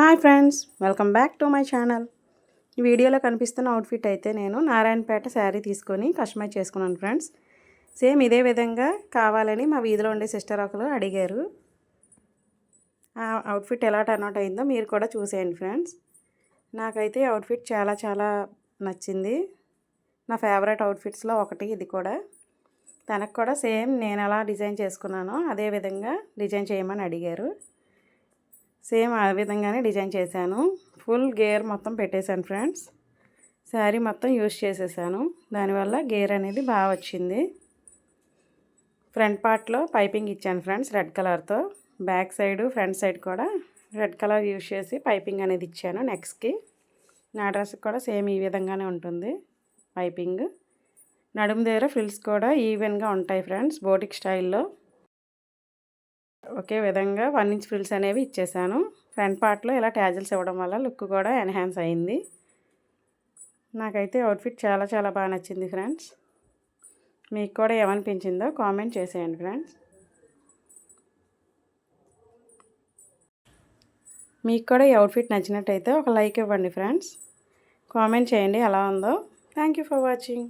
Hi friends welcome back to my channel. ఈ వీడియోలో కనిపిస్తున్న అవుట్ఫిట్ అయితే నేను నారాయణపేట శారీ తీసుకొని కస్టమైజ్ చేసుకున్నాను ఫ్రెండ్స్. సేమ్ ఇదే విధంగా కావాలని మా వీధిలో ఉండే సిస్టర్ ఒకరు అడిగారు. ఆ అవుట్ఫిట్ ఎలా టర్న్అట్ అయిందో మీరు కూడా చూసేయండి ఫ్రెండ్స్. నాకైతే అవుట్ఫిట్ చాలా చాలా నచ్చింది. నా ఫేవరెట్ అవుట్ఫిట్స్లో ఒకటి ఇది కూడా. తనకు కూడా సేమ్ నేను ఎలా డిజైన్ చేసుకున్నానో అదే విధంగా డిజైన్ చేయమని అడిగారు. సేమ్ ఆ విధంగానే డిజైన్ చేశాను. ఫుల్ గేర్ మొత్తం పెట్టేశాను ఫ్రెండ్స్. శారీ మొత్తం యూస్ చేసేసాను. దానివల్ల గేర్ అనేది బాగా వచ్చింది. ఫ్రంట్ పార్ట్లో పైపింగ్ ఇచ్చాను ఫ్రెండ్స్ రెడ్ కలర్తో. బ్యాక్ సైడ్ ఫ్రంట్ సైడ్ కూడా రెడ్ కలర్ యూస్ చేసి పైపింగ్ అనేది ఇచ్చాను నెక్స్ట్కి. నా డ్రెస్కి కూడా సేమ్ ఈ విధంగానే ఉంటుంది పైపింగ్. నడుము దగ్గర ఫ్రిల్స్ కూడా ఈవెన్గా ఉంటాయి ఫ్రెండ్స్ బోటిక్ స్టైల్లో. ఒకే విధంగా వన్ ఇంచ్ ఫ్రిల్స్ అనేవి ఇచ్చేసాను. ఫ్రంట్ పార్ట్లో ఇలా ట్యాజిల్స్ ఇవ్వడం వల్ల లుక్ కూడా ఎన్హాన్స్ అయింది. నాకైతే అవుట్ఫిట్ చాలా చాలా బాగా నచ్చింది ఫ్రెండ్స్. మీకు కూడా ఏమనిపించిందో కామెంట్ చేసేయండి ఫ్రెండ్స్. మీకు కూడా ఈ అవుట్ఫిట్ నచ్చినట్టయితే ఒక లైక్ ఇవ్వండి ఫ్రెండ్స్. కామెంట్ చేయండి ఎలా ఉందో. Thank you for watching.